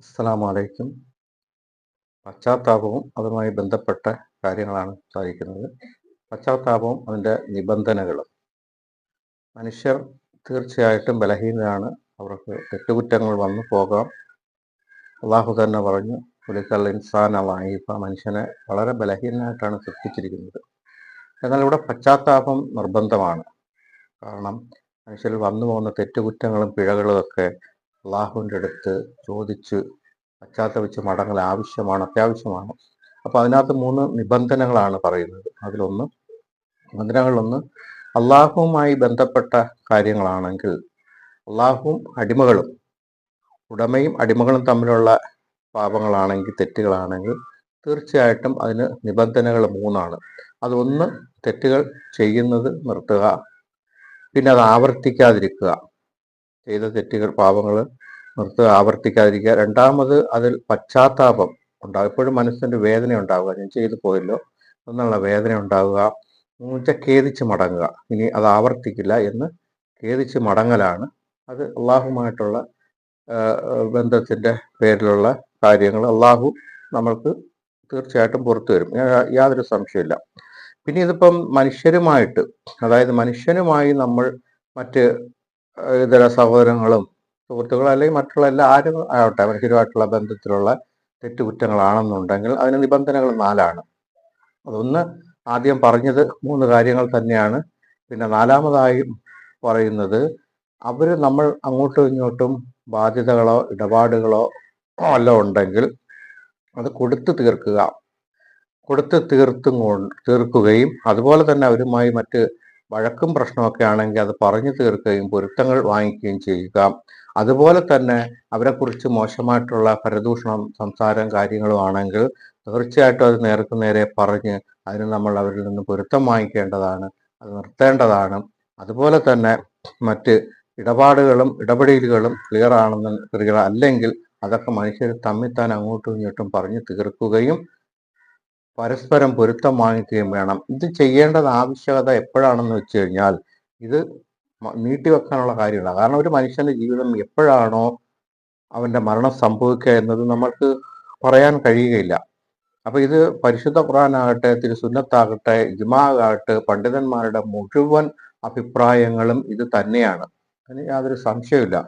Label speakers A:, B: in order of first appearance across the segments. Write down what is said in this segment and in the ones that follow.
A: അസ്സലാമു അലൈക്കും പശ്ചാത്താപവും അതുമായി ബന്ധപ്പെട്ട കാര്യങ്ങളാണ് സാധിക്കുന്നത്. പശ്ചാത്താപവും അതിന്റെ നിബന്ധനകളും. മനുഷ്യർ തീർച്ചയായിട്ടും ബലഹീനരാണ്. അവർക്ക് തെറ്റുകുറ്റങ്ങൾ വന്നു പോകാം. അള്ളാഹു തന്നെ പറഞ്ഞു പുലിക്കൽ ഇൻസാൻ വായിപ്പ മനുഷ്യനെ വളരെ ബലഹീനനായിട്ടാണ് സൃഷ്ടിച്ചിരിക്കുന്നത്. എന്നാൽ ഇവിടെ പശ്ചാത്താപം നിർബന്ധമാണ്. കാരണം മനുഷ്യരിൽ വന്നു പോകുന്ന തെറ്റുകുറ്റങ്ങളും പിഴകളും ഒക്കെ അള്ളാഹുവിന്റെ അടുത്ത് ചോദിച്ച് പശ്ചാത്തപിച്ച് മടങ്ങൽ ആവശ്യമാണ് അത്യാവശ്യമാണ്. അപ്പോൾ അതിനകത്ത് മൂന്ന് നിബന്ധനകളാണ് പറയുന്നത്. അതിലൊന്ന് നിബന്ധനകളിലൊന്ന് അള്ളാഹുവുമായി ബന്ധപ്പെട്ട കാര്യങ്ങളാണെങ്കിൽ അള്ളാഹുവും അടിമകളും ഉടമയും അടിമകളും തമ്മിലുള്ള പാപങ്ങളാണെങ്കിൽ തെറ്റുകളാണെങ്കിൽ തീർച്ചയായിട്ടും അതിന് നിബന്ധനകൾ മൂന്നാണ്. അതൊന്ന് തെറ്റുകൾ ചെയ്യുന്നത് നിർത്തുക. പിന്നെ അത് ആവർത്തിക്കാതിരിക്കുക. ചെയ്ത തെറ്റുകൾ പാപങ്ങൾ നിർത്തുക ആവർത്തിക്കാതിരിക്കുക. രണ്ടാമത് അതിൽ പശ്ചാത്താപം ഉണ്ടാകും. എപ്പോഴും മനസ്സിന്റെ വേദന ഉണ്ടാവുക. ഞാൻ ചെയ്തു പോയല്ലോ. എന്നുള്ള വേദന ഉണ്ടാവുക. എന്നുവെച്ചാൽ ഖേദിച്ച് മടങ്ങുക. ഇനി അത് ആവർത്തിക്കില്ല എന്ന് ഖേദിച്ച് മടങ്ങലാണ്. അത് അള്ളാഹുമായിട്ടുള്ള ബന്ധത്തിന്റെ പേരിലുള്ള കാര്യങ്ങൾ അള്ളാഹു നമ്മൾക്ക് തീർച്ചയായിട്ടും പുറത്തു വരും യാതൊരു സംശയമില്ല പിന്നെ ഇതിപ്പം മനുഷ്യരുമായിട്ട് അതായത് മനുഷ്യനുമായി നമ്മൾ മറ്റ് ഇതര സഹോദരങ്ങളും സുഹൃത്തുക്കളും അല്ലെങ്കിൽ മറ്റുള്ള എല്ലാ ആരും ആവട്ടെ മനുഷ്യരുമായിട്ടുള്ള ബന്ധത്തിലുള്ള തെറ്റുകുറ്റങ്ങളാണെന്നുണ്ടെങ്കിൽ അതിന് നിബന്ധനകൾ നാലാണ്. അതൊന്ന് ആദ്യം പറഞ്ഞത് മൂന്ന് കാര്യങ്ങൾ തന്നെയാണ്. പിന്നെ നാലാമതായി പറയുന്നത് അവർ നമ്മൾ അങ്ങോട്ടും ഇങ്ങോട്ടും ബാധ്യതകളോ ഇടപാടുകളോ അല്ല ഉണ്ടെങ്കിൽ അത് കൊടുത്തു തീർക്കുക. കൊടുത്ത് തീർത്തും തീർക്കുകയും അതുപോലെ തന്നെ അവരുമായി മറ്റ് വഴക്കും പ്രശ്നമൊക്കെ ആണെങ്കിൽ അത് പറഞ്ഞു തീർക്കുകയും പൊരുത്തങ്ങൾ വാങ്ങിക്കുകയും ചെയ്യുക. അതുപോലെ തന്നെ അവരെക്കുറിച്ച് മോശമായിട്ടുള്ള പരദൂഷണം സംസാരം കാര്യങ്ങളും ആണെങ്കിൽ തീർച്ചയായിട്ടും അത് നേർക്ക് നേരെ പറഞ്ഞ് അതിന് നമ്മൾ അവരിൽ നിന്ന് പൊരുത്തം വാങ്ങിക്കേണ്ടതാണ് അത് നിർത്തേണ്ടതാണ്. അതുപോലെ തന്നെ മറ്റ് ഇടപാടുകളും ഇടപെടലുകളും ക്ലിയർ ആണെന്ന് ക്ലിയർ അല്ലെങ്കിൽ അതൊക്കെ മനുഷ്യർ തമ്മിൽ താൻ അങ്ങോട്ടും ഇങ്ങോട്ടും പറഞ്ഞു തീർക്കുകയും പരസ്പരം പൊരുത്തം വാങ്ങിക്കുകയും വേണം. ഇത് ചെയ്യേണ്ടത് ആവശ്യകത എപ്പോഴാണെന്ന് വെച്ച് കഴിഞ്ഞാൽ ഇത് നീട്ടിവെക്കാനുള്ള കാര്യമാണ് കാരണം ഒരു മനുഷ്യന്റെ ജീവിതം എപ്പോഴാണോ അവന്റെ മരണം സംഭവിക്കുക എന്നത് നമ്മൾക്ക് പറയാൻ കഴിയുകയില്ല. അപ്പൊ ഇത് പരിശുദ്ധ ഖുറാനാകട്ടെ തിരുസുന്നത്താകട്ടെ ഇജ്മാകട്ടെ പണ്ഡിതന്മാരുടെ മുഴുവൻ അഭിപ്രായങ്ങളും ഇത് തന്നെയാണ്. അതിന് യാതൊരു സംശയമില്ല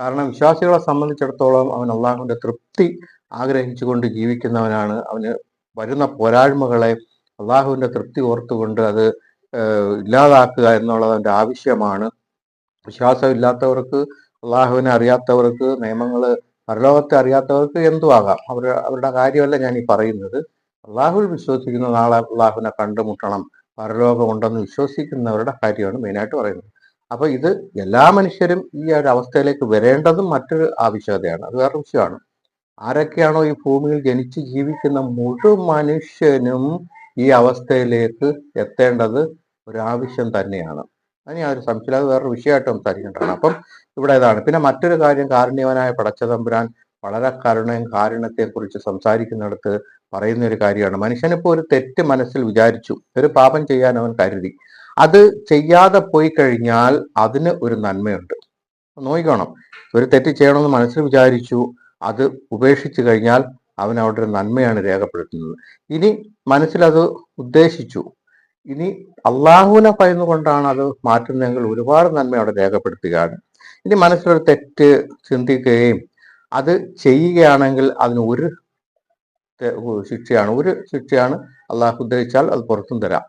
A: കാരണം വിശ്വാസികളെ സംബന്ധിച്ചിടത്തോളം അവൻ അള്ളാഹുവിന്റെ തൃപ്തി ആഗ്രഹിച്ചുകൊണ്ട് ജീവിക്കുന്നവനാണ്. അവന് വരുന്ന പോരായ്മകളെ അള്ളാഹുവിന്റെ തൃപ്തി ഓർത്തുകൊണ്ട് അത് ഇല്ലാതാക്കുക എന്നുള്ളത് ആവശ്യമാണ്. വിശ്വാസമില്ലാത്തവർക്ക് അള്ളാഹുവിനെ അറിയാത്തവർക്ക് നിയമങ്ങൾ പരലോകത്തെ അറിയാത്തവർക്ക് എന്തു ആകാം അവർ അവരുടെ കാര്യമല്ല ഞാൻ ഈ പറയുന്നത്. അള്ളാഹുവിൽ വിശ്വസിക്കുന്ന നാളെ അള്ളാഹുവിനെ കണ്ടുമുട്ടണം. പരലോകമുണ്ടെന്ന് വിശ്വസിക്കുന്നവരുടെ കാര്യമാണ് മെയിനായിട്ട് പറയുന്നത്. അപ്പൊ ഇത് എല്ലാ മനുഷ്യരും ഈ ഒരു അവസ്ഥയിലേക്ക് വരേണ്ടതും മറ്റൊരു ആവശ്യകതയാണ്. അത് വേറെ വിഷയമാണ്. ആരൊക്കെയാണോ ഈ ഭൂമിയിൽ ജനിച്ച് ജീവിക്കുന്ന മുഴുവൻ മനുഷ്യനും ഈ അവസ്ഥയിലേക്ക് എത്തേണ്ടത് ഒരാവശ്യം തന്നെയാണ്. അതിന് ഒരു സംശയം അത് വേറൊരു വിഷയമായിട്ട് സംസാരിക്കേണ്ടതാണ് അപ്പം ഇവിടെ ഇതാണ്. പിന്നെ മറ്റൊരു കാര്യം കാരുണ്യവനായ പടച്ചതമ്പുരാൻ വളരെ കരുണയും കാരുണ്യത്തെ കുറിച്ച് സംസാരിക്കുന്നിടത്ത് പറയുന്ന ഒരു കാര്യമാണ് മനുഷ്യനിപ്പോ ഒരു തെറ്റ് മനസ്സിൽ വിചാരിച്ചു. ഒരു പാപം ചെയ്യാൻ അവൻ കരുതി. അത് ചെയ്യാതെ പോയി കഴിഞ്ഞാൽ അതിന് ഒരു നന്മയുണ്ട്. നോക്കിക്കോണം ഒരു തെറ്റ് ചെയ്യണമെന്ന് മനസ്സിൽ വിചാരിച്ചു. അത് ഉപേക്ഷിച്ചു കഴിഞ്ഞാൽ അവൻ അവിടെ ഒരു നന്മയാണ് രേഖപ്പെടുത്തുന്നത്. ഇനി മനസ്സിലത് ഉദ്ദേശിച്ചു. ഇനി അള്ളാഹുവിനെ ഭയന്നുകൊണ്ടാണ് അത് മാറ്റുന്നതെങ്കിൽ ഒരുപാട് നന്മ അവിടെ രേഖപ്പെടുത്തുകയാണ്. ഇനി മനസ്സിലൊരു തെറ്റ് ചിന്തിക്കുകയും അത് ചെയ്യുകയാണെങ്കിൽ അതിന് ഒരു ശിക്ഷയാണ്. ഒരു ശിക്ഷയാണ് അള്ളാഹു ഉദ്ദേശിച്ചാൽ അത് പുറത്തും തരാം.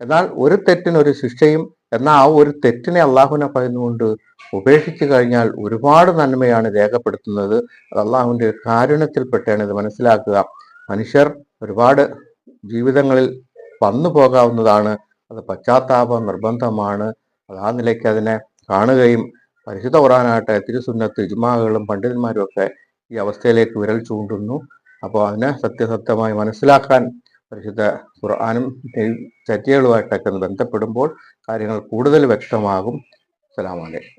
A: എന്നാൽ ഒരു തെറ്റിന് ഒരു ശിക്ഷയും എന്നാൽ ആ ഒരു തെറ്റിനെ അള്ളാഹുവിനെ പറയുന്നുകൊണ്ട് ഉപേക്ഷിച്ചു കഴിഞ്ഞാൽ ഒരുപാട് നന്മയാണ് രേഖപ്പെടുത്തുന്നത്. അത് അള്ളാഹുവിന്റെ കാരുണ്യത്തിൽപ്പെട്ടാണ് ഇത് മനസ്സിലാക്കുക. മനുഷ്യർ ഒരുപാട് ജീവിതങ്ങളിൽ വന്നു പോകാവുന്നതാണ്. അത് പശ്ചാത്താപം നിർബന്ധമാണ്. അത് ആ നിലയ്ക്ക് അതിനെ കാണുകയും പരിശുദ്ധ ഖുറാനാകട്ടെ തിരുസുന്നത്ത് ഇജ്മാകളും പണ്ഡിതന്മാരും ഒക്കെ ഈ അവസ്ഥയിലേക്ക് വിരൽ ചൂണ്ടുന്നു. അപ്പോൾ അതിനെ സത്യസത്യമായി മനസ്സിലാക്കാൻ പരിശുദ്ധ ഖുർആാനും ചര്യകളുമായിട്ടൊക്കെ ബന്ധപ്പെടുമ്പോൾ കാര്യങ്ങൾ കൂടുതൽ വ്യക്തമാകും. സലാമലൈക്കും